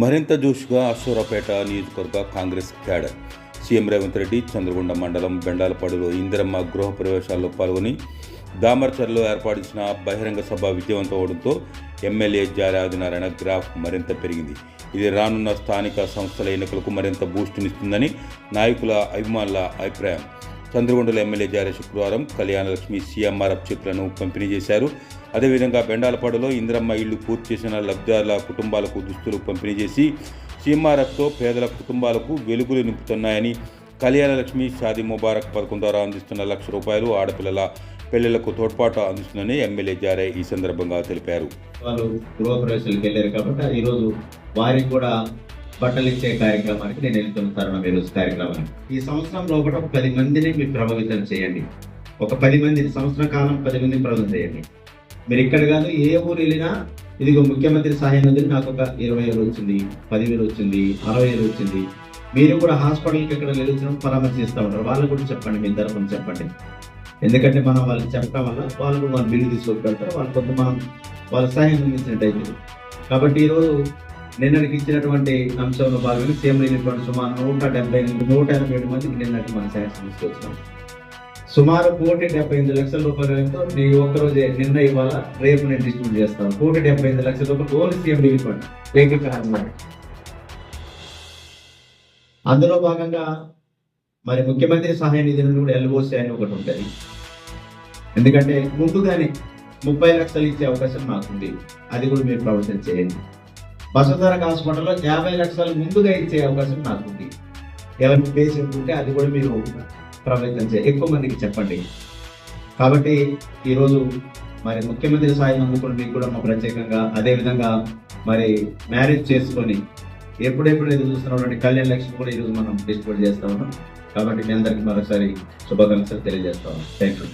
మరింత జోష్గా అశ్వరాపేట నియోజకవర్గ Congress cadre CM Revanth Reddy Chandrugonda మండలం బెండాలపాడులో ఇందిరమ్మ గృహ ప్రవేశాల్లో పాల్గొని దామర్చర్లో ఏర్పాటించిన బహిరంగ సభ విజయవంతం అవడంతో ఎమ్మెల్యే జారి ఆదినారాయణ గ్రాఫ్ మరింత పెరిగింది. ఇది రానున్న స్థానిక సంస్థల ఎన్నికలకు మరింత బూస్టునిస్తుందని నాయకుల అభిమానుల అభిప్రాయం. చంద్రగొండలో ఎమ్మెల్యే జారీ శుక్రవారం కళ్యాణలక్ష్మి సీఎంఆర్ఎఫ్ చెక్లను పంపిణీ చేశారు. అదేవిధంగా బెండాలపాడులో ఇందిరమ్మ ఇళ్ళు పూర్తి చేసిన లబ్ధిదారుల కుటుంబాలకు దుస్తులు పంపిణీ చేసి సీఎంఆర్ఎఫ్తో పేదల కుటుంబాలకు వెలుగులు నింపుతున్నాయని కళ్యాణలక్ష్మి షాది ముబారక్ పథకం ద్వారా అందిస్తున్న లక్ష రూపాయలు ఆడపిల్లల పెళ్ళిలకు తోడ్పాటు అందిస్తుందని ఎమ్మెల్యే జారే ఈ సందర్భంగా తెలిపారు. వాళ్ళు గృహప్రవేశాలకు వెళ్ళారు కాబట్టి ఈ రోజు వారికి కూడా బట్టలు ఇచ్చే కార్యక్రమానికి నేను వెళ్తున్న తరుణం ఈ కార్యక్రమానికి. ఈ సంవత్సరం లోపల ఒక పది మందిని మీరు ప్రభావితం చేయండి. ఒక పది మంది సంవత్సర కాలం పది మందిని ప్రభావితం చేయండి. మీరు ఇక్కడ కాదు ఏ ఊరు వెళ్ళినా ఇదిగో ముఖ్యమంత్రి సహాయం నిధులు నాకు ఒక ఇరవై వేలు వచ్చింది పదివేలు వచ్చింది అరవై వేలు వచ్చింది. మీరు కూడా హాస్పిటల్కి ఎక్కడ వెళ్తున్నాం పరామర్శిస్తూ ఉంటారు. వాళ్ళకు కూడా చెప్పండి మీ తరఫున చెప్పండి. ఎందుకంటే మనం వాళ్ళకి చెప్పడం వల్ల వాళ్ళు కూడా మన బిల్లు తీసుకొని పెడతారు వాళ్ళు కొంత మనం వాళ్ళ సహాయం అందించినట్టు అవుతుంది కాబట్టి ఈరోజు నిన్నటికి ఇచ్చినటువంటి అంశంలో భాగంగా సీఎం లేనటువంటి సుమారు నూట డెబ్బై నుండి నూట ఎనభై ఏడు మందికి నిన్నటి మనం శాంక్షన్ తీసుకొచ్చినాం సుమారు కోటి డెబ్బై ఎనిమిది లక్షల రూపాయలతో ఈ ఒక్కరోజే నిన్న ఇవాళ రేపు నేను డిస్ట్రిబ్యూట్ చేస్తాను. కోటి డెబ్బై ఎనిమిది లక్షల రూపాయలు ఓన్లీ సీఎం రిలీఫ్ ఫండ్. ఏకీకరణ అందులో భాగంగా మరి ముఖ్యమంత్రి సహాయ నిధి నుండి కూడా ఎల్ఓసి అని ఒకటి ఉంటుంది. ఎందుకంటే ముందుగానే ముప్పై లక్షలు ఇచ్చే అవకాశం మాకుంది. అది కూడా మీరు ప్రవర్తన చేయండి. వసుధర హాస్పిటల్లో యాభై లక్షలు ముందుగా ఇచ్చే అవకాశం నాకుంది ఎవరికి పేషెంట్ ఉంటే అది కూడా మీరు ప్రభావితం చేయండి ఎక్కువ మందికి చెప్పండి. కాబట్టి ఈరోజు మరి ముఖ్యమంత్రి సాయం అందుకుని మీకు కూడా మా ప్రత్యేకంగా అదేవిధంగా మరి మ్యారేజ్ చేసుకొని ఎప్పుడెప్పుడు ఎదురు చూస్తున్నటువంటి కళ్యాణ లక్ష్మి కూడా ఈరోజు మనం డిస్ట్రిబ్యూట్ చేస్తా ఉన్నాం. కాబట్టి మీ అందరికీ మరోసారి శుభాకాంక్షలు తెలియజేస్తా ఉన్నాం. Thank you.